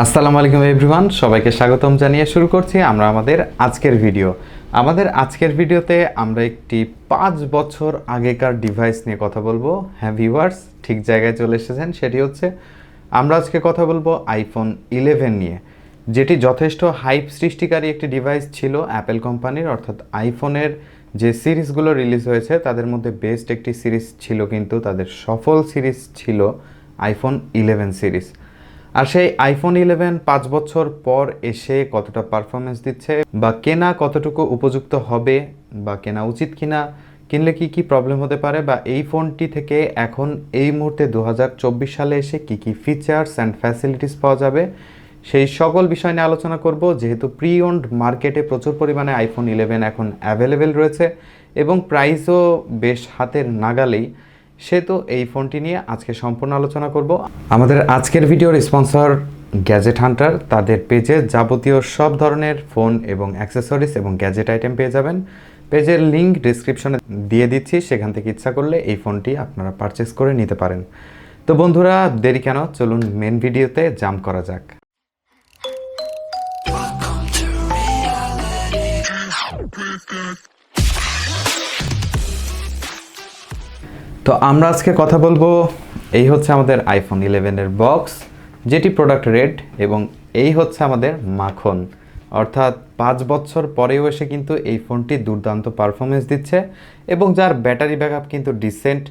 আসসালামু আলাইকুম এভরিওয়ান, সবাইকে স্বাগতম জানিয়ে শুরু করছি আমরা আমাদের আজকের ভিডিও। আমাদের আজকের ভিডিওতে আমরা একটি পাঁচ বছর আগেকার ডিভাইস নিয়ে কথা বলব। হ্যাঁ ভিউয়ার্স ঠিক জায়গায় চলে এসেছেন, সেটি হচ্ছে আমরা আজকে কথা বলব আইফোন ইলেভেন নিয়ে। যেটি যথেষ্ট হাইপ সৃষ্টিকারী একটি ডিভাইস ছিল অ্যাপেল কোম্পানির অর্থাৎ আইফোনের যে সিরিজগুলো রিলিজ হয়েছে, তাদের মধ্যে বেস্ট একটি সিরিজ ছিল কিন্তু তাদের সফল সিরিজ ছিল আইফোন ইলেভেন সিরিজ আর সেই আইফোন ইলেভেন পাঁচ বছর পর এসে কতটা পারফরমেন্স দিচ্ছে বা কেনা কতটুকু উপযুক্ত হবে বা কেনা উচিত কিনা, কিনলে কি কি প্রবলেম হতে পারে বা এই ফোনটি থেকে এখন এই মুহূর্তে দু হাজার চব্বিশ সালে এসে কি কি ফিচার্স অ্যান্ড ফ্যাসিলিটিস পাওয়া যাবে, সেই সকল বিষয় নিয়ে আলোচনা করব। যেহেতু প্রি ওন্ড মার্কেটে প্রচুর পরিমাণে আইফোন ইলেভেন এখন অ্যাভেলেবেল রয়েছে এবং প্রাইসও বেশ হাতের নাগালেই সেহেতু এই ফোনটি নিয়ে আজকে সম্পূর্ণ আলোচনা করব। আমাদের আজকের ভিডিওর স্পন্সর গ্যাজেট হান্টার। তাদের পেজে যাবতীয় সব ধরনের ফোন এবং অ্যাক্সেসরিজ এবং গ্যাজেট আইটেম পেয়ে যাবেন। পেজের লিঙ্ক ডিসক্রিপশনে দিয়ে দিচ্ছি। সেখান থেকে ইচ্ছা করলে এই ফোনটি আপনারা পারচেস করে নিতে পারেন। তো বন্ধুরা, দেরি কেন? চলুন মেন ভিডিওতে জাম্প করা যাক। তো আমরা আজকে কথা বলব এই হচ্ছে আমাদের আইফোন ইলেভেনের বক্স যেটি প্রোডাক্ট রেড এবং এই হচ্ছে আমাদের মাখন। অর্থাৎ পাঁচ বছর পরেও এসে কিন্তু এই ফোনটি দুর্দান্ত পারফরমেন্স দিচ্ছে এবং যার ব্যাটারি ব্যাকআপ কিন্তু ডিসেন্ট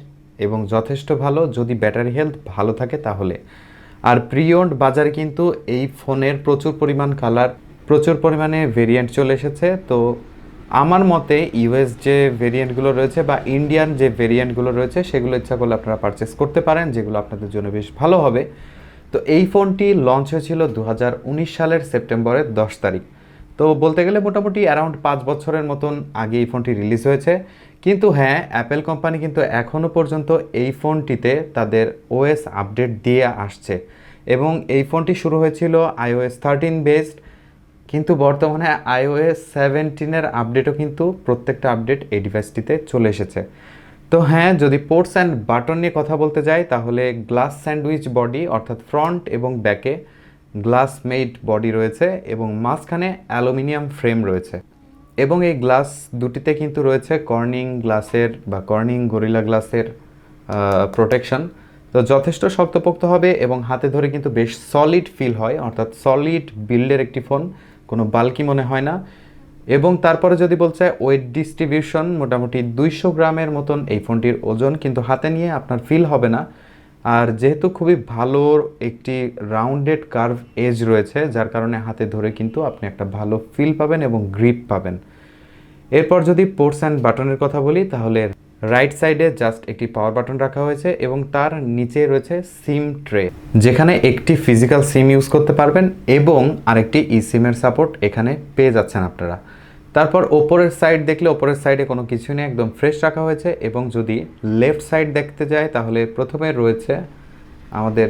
এবং যথেষ্ট ভালো। যদি ব্যাটারি হেলথ ভালো থাকে তাহলে। আর প্রিয়ন্ড বাজারে কিন্তু এই ফোনের প্রচুর পরিমাণ কালার প্রচুর পরিমাণে ভেরিয়েন্ট চলে এসেছে। তো আমার মতে ইউএস যে ভেরিয়েন্টগুলো রয়েছে বা ইন্ডিয়ান যে ভেরিয়েন্টগুলো রয়েছে, সেগুলো ইচ্ছা করলে আপনারা পারচেস করতে পারেন, যেগুলো আপনাদের জন্য বেশ ভালো হবে। তো এই ফোনটি লঞ্চ হয়েছিল দু হাজার উনিশ সালের সেপ্টেম্বরের দশ তারিখ। তো বলতে গেলে মোটামুটি অ্যারাউন্ড পাঁচ বছরের মতন আগে এই ফোনটি রিলিজ হয়েছে। কিন্তু হ্যাঁ অ্যাপেল কোম্পানি কিন্তু এখনও পর্যন্ত এই ফোনটিতে তাদের ওএস আপডেট দিয়ে আসছে। এবং এই ফোনটি শুরু হয়েছিল আইওএস থার্টিন বেসড কিন্তু বর্তমানে আইওএস সেভেন্টিনের আপডেটও কিন্তু প্রত্যেকটা আপডেট এই ডিভাইসটিতে চলে এসেছে। তো হ্যাঁ যদি পোর্টস অ্যান্ড বাটন নিয়ে কথা বলতে যাই, তাহলে গ্লাস স্যান্ডউইচ বডি অর্থাৎ ফ্রন্ট এবং ব্যাকে গ্লাস মেড বডি রয়েছে এবং মাঝখানে অ্যালুমিনিয়াম ফ্রেম রয়েছে। এবং এই গ্লাস দুটিতে কিন্তু রয়েছে কর্নিং গ্লাসের বা কর্নিং গরিলা গ্লাসের প্রোটেকশন তো যথেষ্ট শক্তপোক্ত হবে এবং হাতে ধরে কিন্তু বেশ সলিড ফিল হয়, অর্থাৎ সলিড বিল্ডের একটি ফোন কোনো বাল্কি মনে হয় না। এবং তারপরে যদি বলছে ওয়েট ডিস্ট্রিবিউশন মোটামুটি দুইশো গ্রামের মতন এই ফোনটির ওজন কিন্তু হাতে নিয়ে আপনার ফিল হবে না। আর যেহেতু খুবই ভালো একটি রাউন্ডেড কার্ভ এজ রয়েছে, যার কারণে হাতে ধরে কিন্তু আপনি একটা ভালো ফিল পাবেন এবং গ্রিপ পাবেন। এরপর যদি পোর্টস অ্যান্ড বাটনের কথা বলি, তাহলে রাইট সাইডে জাস্ট একটি পাওয়ার বাটন রাখা হয়েছে এবং তার নিচে রয়েছে সিম ট্রে, যেখানে একটি ফিজিক্যাল সিম ইউজ করতে পারবেন এবং আরেকটি ই সিমের সাপোর্ট এখানে পেয়ে যাচ্ছেন আপনারা। তারপর ওপরের সাইড দেখলে ওপরের সাইডে কোনো কিছু নেই, একদম ফ্রেশ রাখা হয়েছে এবং যদি লেফট সাইড দেখতে যায় তাহলে প্রথমে রয়েছে আমাদের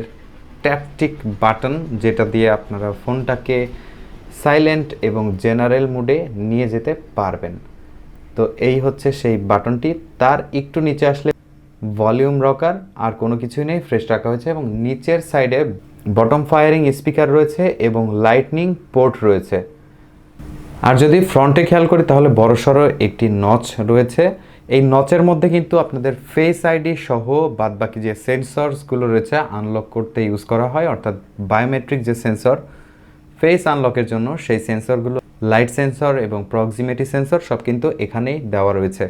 ট্যাপটিক বাটন যেটা দিয়ে আপনারা ফোনটাকে সাইলেন্ট এবং জেনারেল মুডে নিয়ে যেতে পারবেন। তো এই হচ্ছে সেই বাটনটি। তার একটু নিচে আসলে ভলিউম রকার, আর কোনো কিছুই নেই ফ্রেশ রাখা হয়েছে এবং নিচের সাইডে বটম ফায়ারিং স্পিকার রয়েছে এবং লাইটনিং পোর্ট রয়েছে। আর যদি ফ্রন্টে খেয়াল করি, তাহলে বড়সড় একটি নচ রয়েছে। এই নচের মধ্যে কিন্তু আপনাদের ফেস আইডি সহ বাদবাকি যে সেন্সরসগুলো রয়েছে আনলক করতে ইউজ করা হয়। অর্থাৎ বায়োমেট্রিক যে সেন্সর ফেস আনলকের জন্য সেই সেন্সরগুলো লাইট সেন্সর এবং প্রক্সিমেটি সেন্সর সব কিন্তু এখানেই দেওয়া রয়েছে।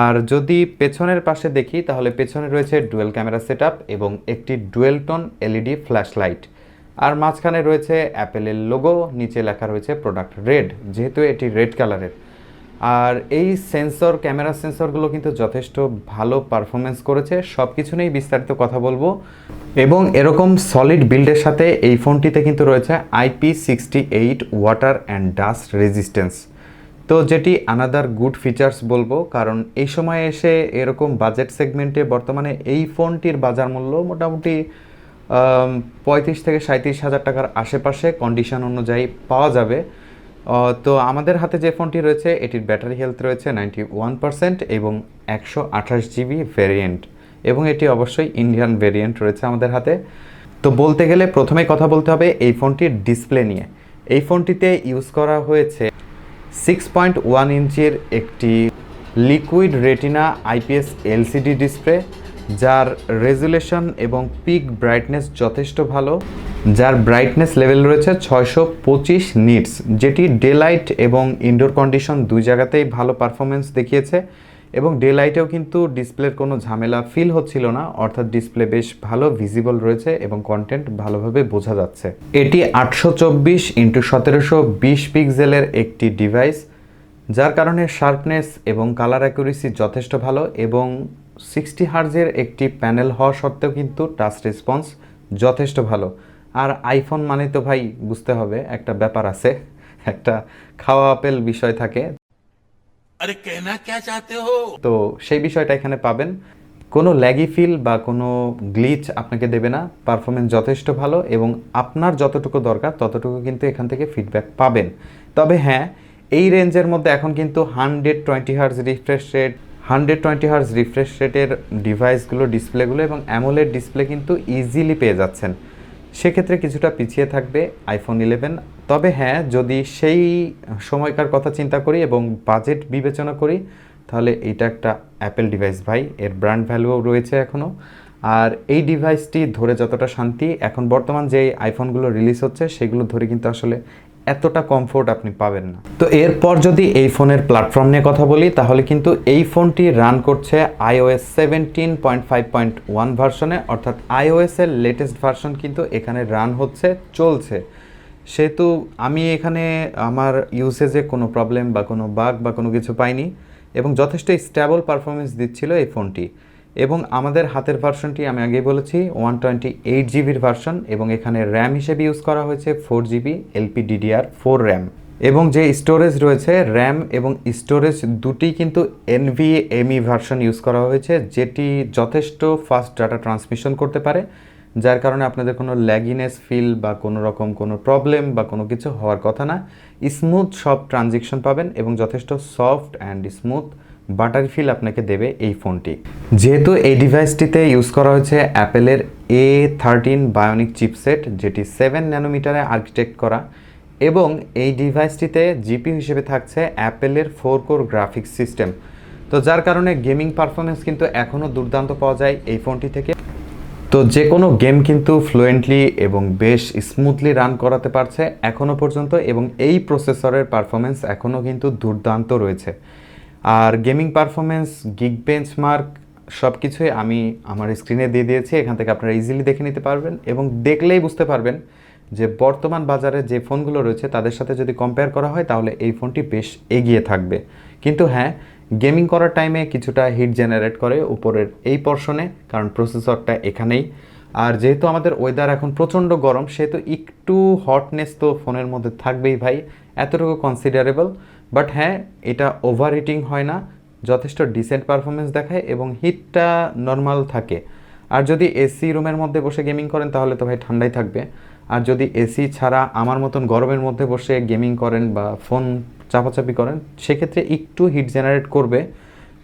আর যদি পেছনের পাশে দেখি, তাহলে পেছনে রয়েছে ডুয়েল ক্যামেরা সেট এবং একটি dual tone LED flash light আর মাঝখানে রয়েছে অ্যাপেলের লোগো, নিচে লেখা রয়েছে প্রোডাক্ট রেড, যেহেতু এটি রেড কালারের। আর এই সেন্সর ক্যামেরা সেন্সরগুলো কিন্তু যথেষ্ট ভালো পারফরমেন্স করেছে। সব কিছু নিয়েই বিস্তারিত কথা বলব। এবং এরকম সলিড বিল্ডের সাথে এই ফোনটিতে কিন্তু রয়েছে IP sixty eight water and dust resistance তো যেটি আনাদার গুড ফিচার্স বলব, কারণ এই সময় এসে এরকম বাজেট সেগমেন্টে বর্তমানে এই ফোনটির বাজার মূল্য মোটামুটি পঁয়ত্রিশ থেকে সাঁত্রিশ হাজার টাকার আশেপাশে কন্ডিশন অনুযায়ী পাওয়া যাবে। তো আমাদের হাতে যে ফোনটি রয়েছে, এটির ব্যাটারি হেলথ রয়েছে নাইনটি ওয়ান পার্সেন্ট এবং একশো আঠাশ জিবি ভ্যারিয়েন্ট এবং এটি অবশ্যই ইন্ডিয়ান ভেরিয়েন্ট রয়েছে আমাদের হাতে। তো বলতে গেলে প্রথমে কথা বলতে হবে এই ফোনটির ডিসপ্লে নিয়ে। এই ফোনটিতে ইউজ করা হয়েছে সিক্স পয়েন্ট ওয়ান ইঞ্চির একটি liquid retina IPS LCD display যার রেজুলেশন এবং পিক ব্রাইটনেস যথেষ্ট ভালো, যার ব্রাইটনেস লেভেল রয়েছে ছয়শো পঁচিশ নিটস, যেটি ডে লাইট এবং ইনডোর কন্ডিশন দুই জায়গাতেই ভালো পারফরমেন্স দেখিয়েছে এবং ডে লাইটেও কিন্তু ডিসপ্লের কোনো ঝামেলা ফিল হচ্ছিল না, অর্থাৎ ডিসপ্লে বেশ ভালো ভিজিবল রয়েছে এবং কন্টেন্ট ভালোভাবে বোঝা যাচ্ছে। এটি আটশো চব্বিশ ইন্টু সতেরোশো বিশ পিক্সেলের একটি ডিভাইস, যার কারণে শার্পনেস এবং কালার অ্যাকুরেসি যথেষ্ট ভালো এবং সিক্সটি হার্জের একটি প্যানেল হওয়া সত্ত্বেও কিন্তু টাচ রেসপন্স যথেষ্ট ভালো। আর আইফোন মানে তো ভাই বুঝতে হবে একটা ব্যাপার আছে একটা খাওয়া আপেল বিষয় থাকে। আরে কেনা তো সেই বিষয়টা এখানে পাবেন। কোনো ল্যাগি ফিল বা কোনো গ্লিচ আপনাকে দেবে না। পারফরমেন্স যথেষ্ট ভালো এবং আপনার যতটুকু দরকার ততটুকু কিন্তু এখান থেকে ফিডব্যাক পাবেন। তবে হ্যাঁ এই রেঞ্জের মধ্যে এখন কিন্তু hundred twenty hertz refresh rate hundred twenty hertz refresh রেটের ডিভাইসগুলো, ডিসপ্লেগুলো এবং অ্যামোলেড ডিসপ্লে কিন্তু ইজিলি পেয়ে যাচ্ছেন। সেক্ষেত্রে কিছুটা পিছিয়ে থাকবে আইফোন ইলেভেন তবে হ্যাঁ যদি সেই সময়কার কথা চিন্তা করি এবং বাজেট বিবেচনা করি, তাহলে এটা একটা অ্যাপেল ডিভাইস ভাই। এর ব্র্যান্ড ভ্যালুও রয়েছে এখনও আর এই ডিভাইসটি ধরে যতটা শান্তি, এখন বর্তমান যে আইফোনগুলো রিলিজ হচ্ছে, সেগুলো ধরে কিন্তু আসলে এতটা কমফোর্ট আপনি পাবেন না। তো এরপর যদি এই ফোনের প্ল্যাটফর্ম নিয়ে কথা বলি, তাহলে কিন্তু এই ফোনটি রান করছে iOS seventeen point five point one ভার্সনে অর্থাৎ এর লেটেস্ট ভার্সন কিন্তু এখানে রান হচ্ছে, চলছে। সেহেতু আমি এখানে আমার ইউসেজে কোনো প্রবলেম বা কোনো বাগ বা কোনো কিছু পাইনি, এবং যথেষ্ট স্ট্যাবল পারফরমেন্স দিচ্ছিল এই ফোনটি। এবং আমাদের হাতের ভার্সনটি আমি আগেই বলেছি ওয়ান টোয়েন্টি এইট জিবির ভার্সন এবং এখানে র্যাম হিসেবে ইউজ করা হয়েছে four GB LP DDR four RAM এবং যে স্টোরেজ রয়েছে র্যাম এবং স্টোরেজ দুটি কিন্তু এনভিএমই ভার্সন ইউজ করা হয়েছে, যেটি যথেষ্ট ফাস্ট ডাটা ট্রান্সমিশন করতে পারে, যার কারণে আপনাদের কোনো ল্যাগিনেস ফিল বা কোনো রকম কোনো প্রবলেম বা কোনো কিছু হওয়ার কথা না। স্মুথ সব ট্রানজেকশন পাবেন এবং যথেষ্ট soft and smooth butter feel আপনাকে দেবে এই ফোনটি। যেহেতু এই ডিভাইসটিতে ইউজ করা হয়েছে অ্যাপেলের এ থার্টিন বায়োনিক চিপসেট যেটি সেভেন ন্যানোমিটারে আর্কিটেক্ট করা, এবং এই ডিভাইসটিতে জিপি হিসেবে থাকছে অ্যাপেলের ফোর কোর গ্রাফিক্স সিস্টেম তো যার কারণে গেমিং পারফরমেন্স কিন্তু এখনও দুর্দান্ত পাওয়া যায় এই ফোনটি থেকে। তো যে কোনো গেম কিন্তু ফ্লুয়েন্টলি এবং বেশ স্মুথলি রান করাতে পারছে এখনও পর্যন্ত, এবং এই প্রসেসরের পারফরমেন্স এখনও কিন্তু দুর্দান্ত রয়েছে। আর গেমিং পারফরমেন্স গিগ বেঞ্চমার্ক সব কিছুই আমি আমার স্ক্রিনে দিয়ে দিয়েছি। এখান থেকে আপনারা ইজিলি দেখে নিতে পারবেন এবং দেখলেই বুঝতে পারবেন যে বর্তমান বাজারে যে ফোনগুলো রয়েছে, তাদের সাথে যদি কম্পেয়ার করা হয়, তাহলে এই ফোনটি বেশ এগিয়ে থাকবে। কিন্তু হ্যাঁ গেমিং করার টাইমে কিছুটা হিট জেনারেট করে উপরের এই পর্শনে কারণ প্রসেসরটা এখানেই। আর যেহেতু আমাদের ওয়েদার এখন প্রচণ্ড গরম, সেহেতু একটু হটনেস তো ফোনের মধ্যে থাকবেই ভাই। এতটুকু কনসিডারেবল বাট হ্যাঁ এটা ওভার হিটিং হয় না, যথেষ্ট ডিসেন্ট পারফরমেন্স দেখায় এবং হিটটা নর্মাল থাকে। আর যদি এসি রুমের মধ্যে বসে গেমিং করেন, তাহলে তো ভাই ঠান্ডাই থাকবে। আর যদি এসি ছাড়া আমার মতন গরমের মধ্যে বসে গেমিং করেন বা ফোন চাপাচাপি করেন, সেক্ষেত্রে একটু হিট জেনারেট করবে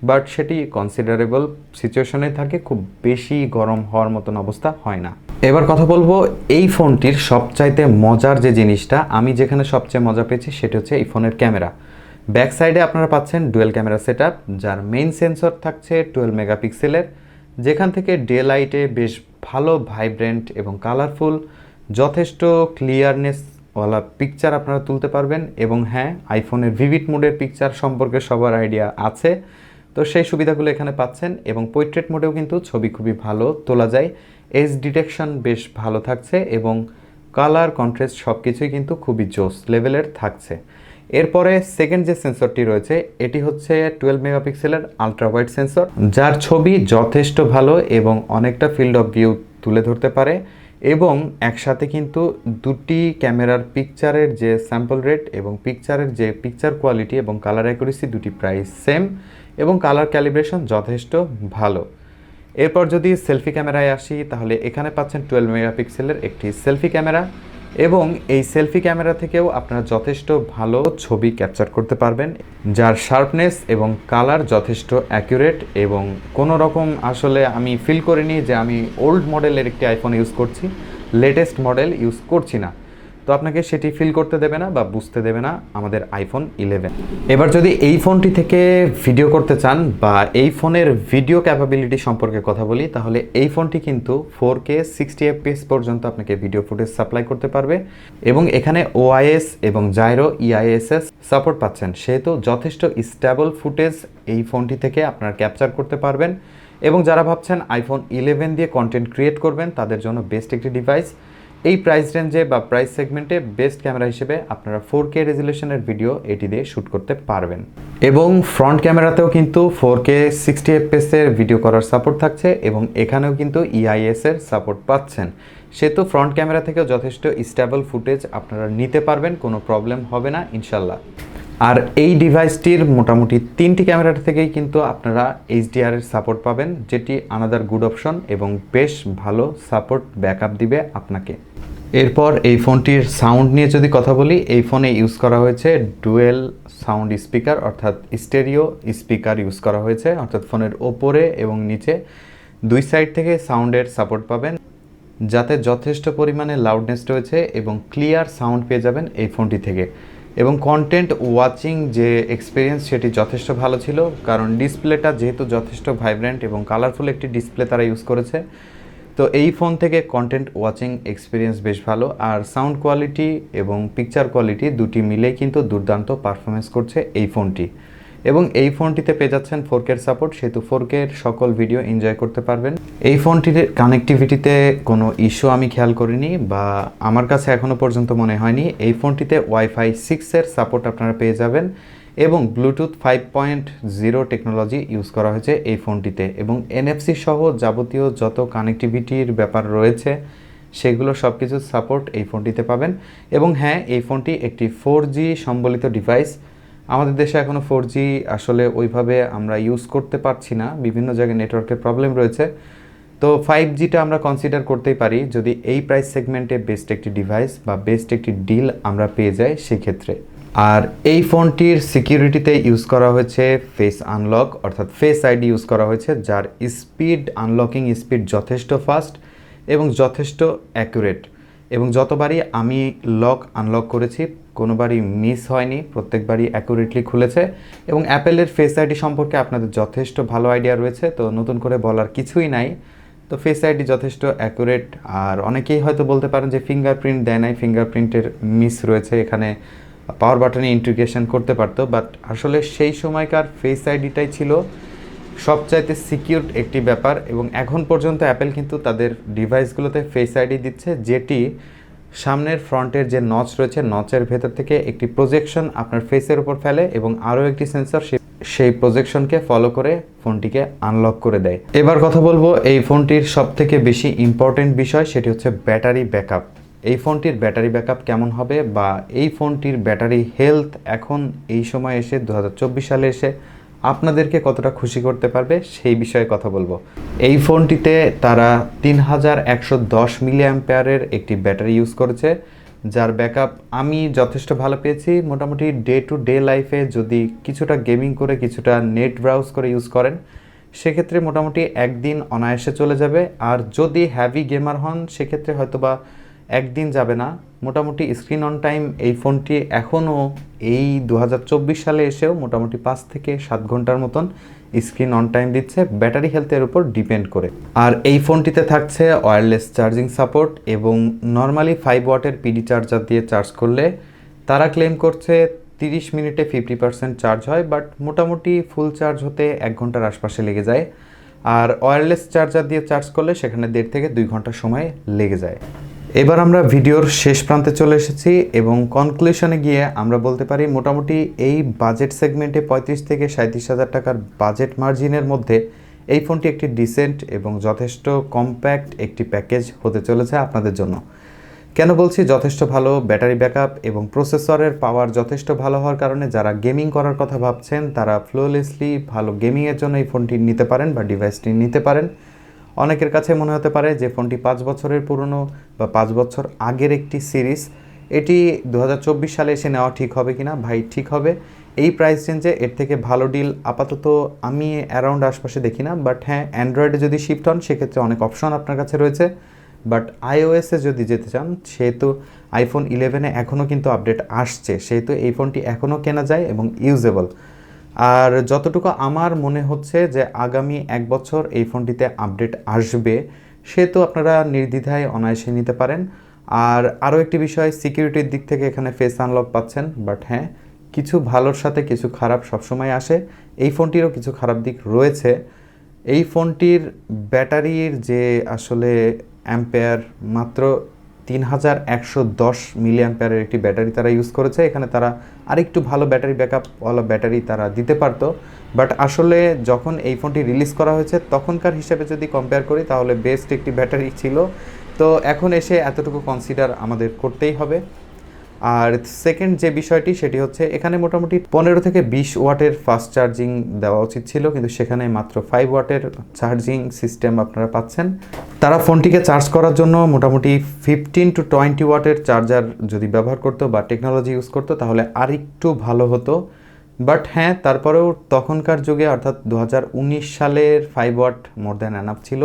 বাট সেটি কনসিডারেবল সিচুয়েশনে থাকে, খুব বেশি গরম হওয়ার মতন অবস্থা হয় না। এবার কথা বলব এই ফোনটির সবচাইতে মজার যে জিনিসটা, আমি যেখানে সবচেয়ে মজা পেয়েছি সেটা হচ্ছে এই ফোনের ক্যামেরা ব্যাক সাইডে আপনারা পাচ্ছেন ডুয়েল ক্যামেরা সেট যার মেইন সেন্সর থাকছে টুয়েলভ মেগাপিক্সেলের যেখান থেকে ডে লাইটে বেশ ভালো ভাইব্রেন্ট এবং কালারফুল যথেষ্ট ক্লিয়ারনেসওয়ালা পিকচার আপনারা তুলতে পারবেন এবং হ্যাঁ আইফোনের ভিভিড মোডের পিকচার সম্পর্কে সবার আইডিয়া আছে। তো সেই সুবিধাগুলো এখানে পাচ্ছেন এবং পোর্ট্রেট মোডেও কিন্তু ছবি খুবই ভালো তোলা যায়। এজ ডিটেকশন বেশ ভালো থাকছে এবং কালার কন্ট্রাস্ট সব কিছুই কিন্তু খুবই জোস লেভেলের থাকছে। এরপরে সেকেন্ড যে সেন্সরটি রয়েছে, এটি হচ্ছে টুয়েলভ মেগাপিক্সেলের আলট্রা ওয়াইড সেন্সর যার ছবি যথেষ্ট ভালো এবং অনেকটা ফিল্ড অফ ভিউ তুলে ধরতে পারে এবং একসাথে কিন্তু দুটি ক্যামেরার পিকচারের যে স্যাম্পল রেট এবং পিকচারের যে পিকচার কোয়ালিটি এবং কালার অ্যাকুরেসি দুটি প্রায় সেম এবং কালার ক্যালিব্রেশন যথেষ্ট ভালো। এরপর যদি সেলফি ক্যামেরায় আসি, তাহলে এখানে পাচ্ছেন টুয়েলভ মেগাপিক্সেলের একটি সেলফি ক্যামেরা। এবং এই সেলফি ক্যামেরা থেকেও আপনারা যথেষ্ট ভালো ছবি ক্যাপচার করতে পারবেন, যার শার্পনেস এবং কালার যথেষ্ট অ্যাকুরেট এবং কোনো রকম আসলে আমি ফিল করিনি যে আমি ওল্ড মডেলের একটি আইফোন ইউজ করছি লেটেস্ট মডেল ইউজ করছি না। তো আপনাকে সেটি ফিল করতে দেবে না বা বুঝতে দেবে না আমাদের আইফোন ইলেভেন এবার যদি এই ফোনটি থেকে ভিডিও করতে চান বা এই ফোনের ভিডিও ক্যাপাবিলিটি সম্পর্কে কথা বলি, তাহলে এই ফোনটি কিন্তু ফোর কে সিক্সটি এফপিএস পর্যন্ত আপনাকে ভিডিও ফুটেজ সাপ্লাই করতে পারবে এবং এখানে ওআইএস এবং জাইরো ইআইএসএস সাপোর্ট পাচ্ছেন। সেহেতু যথেষ্ট স্টেবল ফুটেজ এই ফোনটি থেকে আপনারা ক্যাপচার করতে পারবেন এবং যারা ভাবছেন আইফোন ইলেভেন দিয়ে কন্টেন্ট ক্রিয়েট করবেন, তাদের জন্য বেস্ট একটি ডিভাইস এই প্রাইস রেঞ্জে বা প্রাইস সেগমেন্টে বেস্ট ক্যামেরা হিসেবে আপনারা ফোর কে রেজুলেশনের ভিডিও এটি দিয়ে শ্যুট করতে পারবেন। এবং ফ্রন্ট ক্যামেরাতেও কিন্তু ফোর কে সিক্সটি এফপিএসের ভিডিও করার সাপোর্ট থাকছে এবং এখানেও কিন্তু ইআইএস এর সাপোর্ট পাচ্ছেন। সেহেতু ফ্রন্ট ক্যামেরা থেকেও যথেষ্ট স্টেবল ফুটেজ আপনারা নিতে পারবেন, কোনো প্রবলেম হবে না, ইনশাল্লাহ। আর এই ডিভাইসটির মোটামুটি তিনটি ক্যামেরার থেকেই কিন্তু আপনারা এইচডিআর এর সাপোর্ট পাবেন, যেটি আনাদার গুড অপশন এবং বেশ ভালো সাপোর্ট ব্যাকআপ দিবে আপনাকে। এরপর এই ফোনটির সাউন্ড নিয়ে যদি কথা বলি, এই ফোনে ইউজ করা হয়েছে ডুয়েল সাউন্ড স্পিকার অর্থাৎ স্টেরিও স্পিকার ইউজ করা হয়েছে। অর্থাৎ ফোনের ওপরে এবং নিচে দুই সাইড থেকে সাউন্ডের সাপোর্ট পাবেন, যাতে যথেষ্ট পরিমাণে লাউডনেস রয়েছে এবং ক্লিয়ার সাউন্ড পেয়ে যাবেন এই ফোনটি থেকে। এবং কন্টেন্ট ওয়াচিং যে এক্সপিরিয়েন্স সেটি যথেষ্ট ভালো ছিল, কারণ ডিসপ্লেটা যেহেতু যথেষ্ট ভাইব্রেন্ট এবং কালারফুল একটি ডিসপ্লে তারা ইউজ করেছে, তো এই ফোন থেকে কন্টেন্ট ওয়াচিং এক্সপিরিয়েন্স বেশ ভালো। আর সাউন্ড কোয়ালিটি এবং পিকচার কোয়ালিটি দুটি মিলেই কিন্তু দুর্দান্ত পারফরমেন্স করছে এই ফোনটি এবং এই ফোনটিতে পেয়ে যাচ্ছেন ফোর কের সাপোর্ট সেহেতু ফোর কের সকল ভিডিও এনজয় করতে পারবেন। এই ফোনটির কানেক্টিভিটিতে কোনো ইস্যু আমি খেয়াল করিনি বা আমার কাছে এখনও পর্যন্ত মনে হয়নি। এই ফোনটিতে ওয়াইফাই সিক্সের সাপোর্ট আপনারা পেয়ে যাবেন এবং Bluetooth five point zero technology use করা হয়েছে এই ফোনটিতে এবং এনএফসি সহ যাবতীয় যত কানেক্টিভিটির ব্যাপার রয়েছে, সেগুলো সব কিছু সাপোর্ট এই ফোনটিতে পাবেন। এবং হ্যাঁ এই ফোনটি একটি ফোর জি সম্বলিত ডিভাইস আমাদের দেশে এখনও ফোর জি আসলে ওইভাবে আমরা ইউজ করতে পারছি না। বিভিন্ন জায়গায় নেটওয়ার্কের প্রবলেম রয়েছে। তো ফাইভ জিটা আমরা কনসিডার করতেই পারি যদি এই প্রাইস সেগমেন্টে বেস্ট একটি ডিভাইস বা বেস্ট একটি ডিল আমরা পেয়ে যাই সেক্ষেত্রে। আর এই ফোনটির সিকিউরিটিতে ইউজ করা হয়েছে ফেস আনলক অর্থাৎ ফেস আইডি ইউজ করা হয়েছে, যার স্পিড আনলকিং স্পিড যথেষ্ট ফাস্ট এবং যথেষ্ট অ্যাকুরেট এবং যতবারই আমি লক আনলক করেছি কোনোবারই মিস হয়নি, প্রত্যেকবারই অ্যাকুরেটলি খুলেছে এবং অ্যাপেলের ফেস আইডি সম্পর্কে আপনাদের যথেষ্ট ভালো আইডিয়া রয়েছে, তো নতুন করে বলার কিছুই নাই। তো ফেস আইডি যথেষ্ট অ্যাকুরেট আর অনেকেই হয়তো বলতে পারেন যে ফিঙ্গারপ্রিন্ট দেয় নাই ফিঙ্গারপ্রিন্টের মিস রয়েছে, এখানে পাওয়ার বাটনে ইন্টিগ্রেশন করতে পারতো বাট আসলে সেই সময়কার ফেস আইডিটাই ছিল সবচাইতে সিকিউর একটি ব্যাপার এবং এখন পর্যন্ত অ্যাপেল কিন্তু তাদের ডিভাইসগুলোতে ফেস আইডি দিচ্ছে, যেটি সামনের ফ্রন্টের যে নচ রয়েছে, নচের ভেতর থেকে একটি প্রজেকশন আপনার ফেসের উপর ফেলে এবং আরও একটি সেন্সর সেই প্রজেকশনকে ফলো করে ফোনটিকে আনলক করে দেয়। এবার কথা বলব এই ফোনটির সব থেকে বেশি ইম্পর্টেন্ট বিষয়, সেটি হচ্ছে ব্যাটারি ব্যাকআপ। এই ফোনটির ব্যাটারি ব্যাকআপ কেমন হবে বা এই ফোনটির ব্যাটারি হেলথ এখন এই সময় এসে দু হাজার চব্বিশ সালে এসে আপনাদেরকে কতটা খুশি করতে পারবে সেই বিষয়ে কথা বলব। এই ফোনটিতে তারা তিন হাজার একশো দশ মিলি অ্যাম্পেয়ারের একটি ব্যাটারি ইউজ করেছে, যার ব্যাকআপ আমি যথেষ্ট ভালো পেয়েছি। মোটামুটি ডে টু ডে লাইফে যদি কিছুটা গেমিং করে কিছুটা নেট ব্রাউজ করে ইউজ করেন, সেক্ষেত্রে মোটামুটি একদিন অনায়াসে চলে যাবে। আর যদি হ্যাভি গেমার হন, সেক্ষেত্রে হয়তো বা একদিন যাবে না। মোটামুটি স্ক্রিন অন টাইম এই ফোনটি এখনও এই দু হাজার চব্বিশ সালে এসেও মোটামুটি পাঁচ থেকে সাত ঘণ্টার মতন স্ক্রিন অন টাইম দিচ্ছে ব্যাটারি হেলথের উপর ডিপেন্ড করে। আর এই ফোনটিতে থাকছে ওয়্যারলেস চার্জিং সাপোর্ট এবং নর্মালি ফাইভ ওয়াটের পিডি চার্জার দিয়ে চার্জ করলে তারা ক্লেম করছে তিরিশ মিনিটে ফিফটি পার্সেন্ট চার্জ হয় বাট মোটামুটি ফুল চার্জ হতে এক ঘণ্টার আশপাশে লেগে যায়। আর ওয়্যারলেস চার্জার দিয়ে চার্জ করলে সেখানে দেড় থেকে দুই ঘণ্টা সময় লেগে যায়। এবার আমরা ভিডিওর শেষ প্রান্তে চলে এসেছি এবং কনক্লুশনে গিয়ে আমরা বলতে পারি মোটামুটি এই বাজেট সেগমেন্টে পঁয়ত্রিশ থেকে সাঁত্রিশ হাজার টাকার বাজেট মার্জিনের মধ্যে এই ফোনটি একটি ডিসেন্ট এবং যথেষ্ট কম্প্যাক্ট একটি প্যাকেজ হতে চলেছে আপনাদের জন্য। কেন বলছি যথেষ্ট ভালো ব্যাটারি ব্যাকআপ এবং প্রসেসরের পাওয়ার যথেষ্ট ভালো হওয়ার কারণে যারা গেমিং করার কথা ভাবছেন, তারা ফ্লোলেসলি ভালো গেমিংয়ের জন্য এই ফোনটি নিতে পারেন বা ডিভাইসটি নিতে পারেন। অনেকের কাছে মনে হতে পারে যে ফোনটি পাঁচ বছরের পুরনো বা পাঁচ বছর আগের একটি সিরিজ। এটি দু হাজার চব্বিশ সালে এসে নেওয়া ঠিক হবে কি না ভাই, ঠিক হবে। এই প্রাইস রেঞ্জে এর থেকে ভালো ডিল আপাতত আমি অ্যারাউন্ড আশপাশে দেখি না, বাট হ্যাঁ অ্যান্ড্রয়েডে যদি শিফট হন, সেক্ষেত্রে অনেক অপশন আপনার কাছে রয়েছে। বাট আইওএসে যদি যেতে চান, সেহেতু আইফোন ইলেভেনে এখনও কিন্তু আপডেট আসছে। সেহেতু এই ফোনটি এখনও কেনা যায় এবং ইউজেবল। আর যতটুকু আমার মনে হচ্ছে যে আগামী এক বছর এই ফোনটিতে আপডেট আসবে, সে তো আপনারা নির্দ্বিধায় অনায়াসে নিতে পারেন। আর আরও একটি বিষয়, সিকিউরিটির দিক থেকে এখানে ফেস আনলক পাচ্ছেন বাট হ্যাঁ কিছু ভালোর সাথে কিছু খারাপ সবসময় আসে। এই ফোনটিরও কিছু খারাপ দিক রয়েছে। এই ফোনটির ব্যাটারির যে আসলে অ্যাম্পেয়ার মাত্র তিন হাজার একশো দশ মিলিয়ান প্যারের একটি ব্যাটারি তারা ইউজ করেছে। এখানে তারা আরেকটু ভালো ব্যাটারি ব্যাকআপওয়ালা ব্যাটারি তারা দিতে পারত। বাট আসলে যখন এই ফোনটি রিলিজ করা হয়েছে, তখনকার হিসেবে যদি কম্পেয়ার করি, তাহলে বেস্ট একটি ব্যাটারি ছিল। তো এখন এসে এতটুকু কনসিডার আমাদের করতেই হবে। আর সেকেন্ড যে বিষয়টি, সেটি হচ্ছে এখানে মোটামুটি পনেরো থেকে বিশ ওয়াটের ফাস্ট চার্জিং দেওয়া উচিত ছিল, কিন্তু সেখানে মাত্র ফাইভ ওয়াটের চার্জিং সিস্টেম আপনারা পাচ্ছেন। তারা ফোনটিকে চার্জ করার জন্য মোটামুটি ফিফটিন টু টোয়েন্টি ওয়াটের চার্জার যদি ব্যবহার করতো বা টেকনোলজি ইউজ করতো, তাহলে আর একটু ভালো হতো। বাট হ্যাঁ তারপরেও তখনকার যুগে, অর্থাৎ দু হাজার উনিশ সালের five watt more than enough ছিল।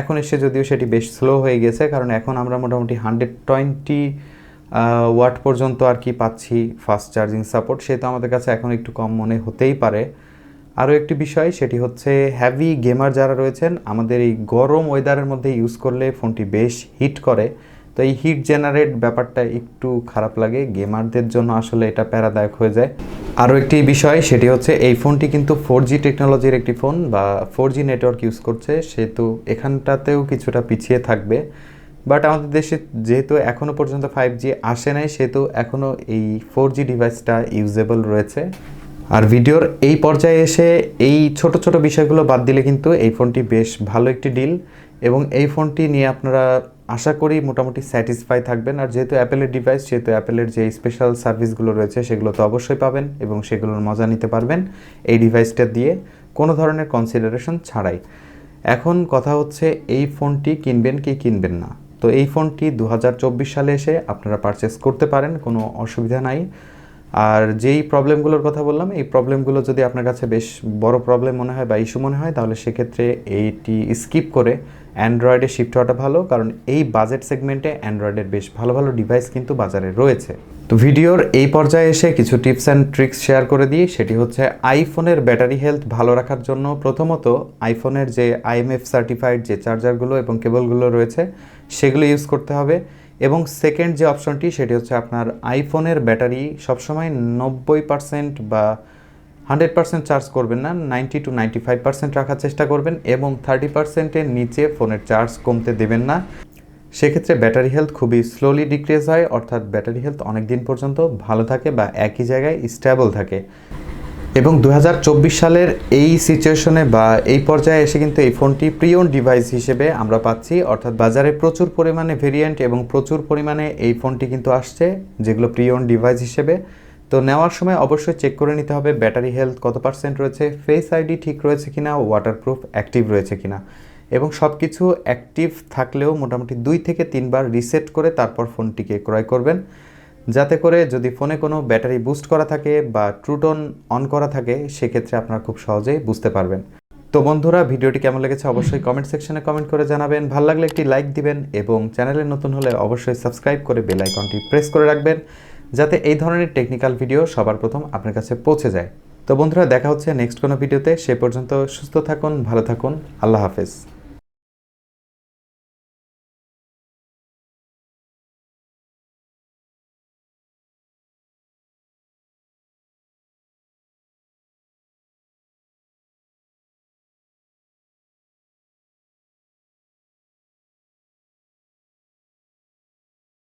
এখন এসে যদিও সেটি বেশ স্লো হয়ে গেছে, কারণ এখন আমরা মোটামুটি হান্ড্রেড টোয়েন্টি ওয়াট পর্যন্ত আর কি পাচ্ছি ফাস্ট চার্জিং সাপোর্ট সেটা আমাদের কাছে এখন একটু কম মনে হতেই পারে। আরও একটি বিষয়, সেটি হচ্ছে হ্যাভি গেমার যারা রয়েছেন, আমাদের এই গরম ওয়েদারের মধ্যে ইউজ করলে ফোনটি বেশ হিট করে। তো এই হিট জেনারেট ব্যাপারটা একটু খারাপ লাগে গেমারদের জন্য আসলে এটা প্যারাদায়ক হয়ে যায়। আরও একটি বিষয়, সেটি হচ্ছে এই ফোনটি কিন্তু ফোর জি টেকনোলজির একটি ফোন বা ফোর জি নেটওয়ার্ক ইউজ করছে, সেহেতু এখানটাতেও কিছুটা পিছিয়ে থাকবে। বাট আমাদের দেশে যেহেতু এখনও পর্যন্ত ফাইভ জি আসে নাই, সেহেতু এখনও এই ফোর জি ডিভাইসটা ইউজেবল রয়েছে। আর ভিডিওর এই পর্যায়ে এসে এই ছোট ছোট বিষয়গুলো বাদ দিলে কিন্তু এই ফোনটি বেশ ভালো একটি ডিল এবং এই ফোনটি নিয়ে আপনারা আশা করি মোটামুটি স্যাটিসফাই থাকবেন। আর যেহেতু অ্যাপেলের ডিভাইস সেহেতু অ্যাপেলের যে স্পেশাল সার্ভিসগুলো রয়েছে, সেগুলো তো অবশ্যই পাবেন এবং সেগুলোর মজা নিতে পারবেন এই ডিভাইসটা দিয়ে কোনো ধরনের কনসিডারেশন ছাড়াই। এখন কথা হচ্ছে, এই ফোনটি কিনবেন কি কিনবেন না? তো এই ফোনটি দু হাজার চব্বিশ সালে এসে আপনারা পারচেস করতে পারেন, কোনো অসুবিধা নাই। আর যেই প্রবলেমগুলোর কথা বললাম, এই প্রবলেমগুলো যদি আপনার কাছে বেশ বড় প্রবলেম মনে হয় বা ইস্যু মনে হয়, তাহলে সেক্ষেত্রে এইটি স্কিপ করে অ্যান্ড্রয়েডে শিফট হওয়াটা ভালো, কারণ এই বাজেট সেগমেন্টে অ্যান্ড্রয়েডের বেশ ভালো ভালো ডিভাইস কিন্তু বাজারে রয়েছে। তো ভিডিওর এই পর্যায়ে এসে কিছু টিপস অ্যান্ড ট্রিক্স শেয়ার করে দিই। সেটি হচ্ছে আইফোনের ব্যাটারি হেলথ ভালো রাখার জন্য প্রথমত আইফোনের যে আইএমএফ সার্টিফাইড যে চার্জারগুলো এবং কেবলগুলো রয়েছে সেগুলো ইউজ করতে হবে। এবং সেকেন্ড যে অপশনটি সেটি হচ্ছে আপনার আইফোনের ব্যাটারি সবসময় নব্বই পার্সেন্ট বা হান্ড্রেড পার্সেন্ট চার্জ করবেন না ninety to ninety five percent রাখার চেষ্টা করবেন এবং থার্টি পার্সেন্টের নিচে ফোনের চার্জ কমতে দেবেন না। সেক্ষেত্রে ব্যাটারি হেলথ খুবই স্লোলি ডিক্রিজ হয়, অর্থাৎ ব্যাটারি হেলথ অনেক দিন পর্যন্ত ভালো থাকে বা একই জায়গায় স্টেবল থাকে। এবং দু হাজার চব্বিশ সালের এই সিচুয়েশনে বা এই পর্যায়ে এসে কিন্তু এই ফোনটি প্রিয়ন ডিভাইস হিসেবে আমরা পাচ্ছি। অর্থাৎ বাজারে প্রচুর পরিমাণে ভেরিয়েন্ট এবং প্রচুর পরিমাণে এই ফোনটি কিন্তু আসছে, যেগুলো প্রিয়ন ডিভাইস হিসেবে। তো নেওয়ার সময় অবশ্যই চেক করে নিতে হবে ব্যাটারি হেলথ কত পার্সেন্ট রয়েছে ফেস আইডি ঠিক রয়েছে কিনা ওয়াটারপ্রুফ অ্যাক্টিভ রয়েছে কিনা। এবং সব কিছু অ্যাক্টিভ থাকলেও মোটামুটি দুই থেকে তিনবার রিসেট করে তারপর ফোনটিকে ক্রয় করবেন। যাতে করে যদি ফোনে কোনো ব্যাটারি বুস্ট করা থাকে বা ট্রুটন অন করা থাকে, সেক্ষেত্রে আপনারা খুব সহজেই বুঝতে পারবেন। তো বন্ধুরা, ভিডিওটি কেমন লেগেছে অবশ্যই কমেন্ট সেকশনে কমেন্ট করে জানাবেন। ভালো লাগলে একটি লাইক দিবেন এবং চ্যানেলে নতুন হলে অবশ্যই সাবস্ক্রাইব করে বেল আইকনটি প্রেস করে রাখবেন, যাতে এই ধরনের টেকনিক্যাল ভিডিও সবার প্রথম আপনার কাছে পৌঁছে যায়। তো বন্ধুরা, দেখা হচ্ছে নেক্সট কোনো ভিডিওতে। সে পর্যন্ত সুস্থ থাকুন, ভালো থাকুন। আল্লাহ হাফেজ।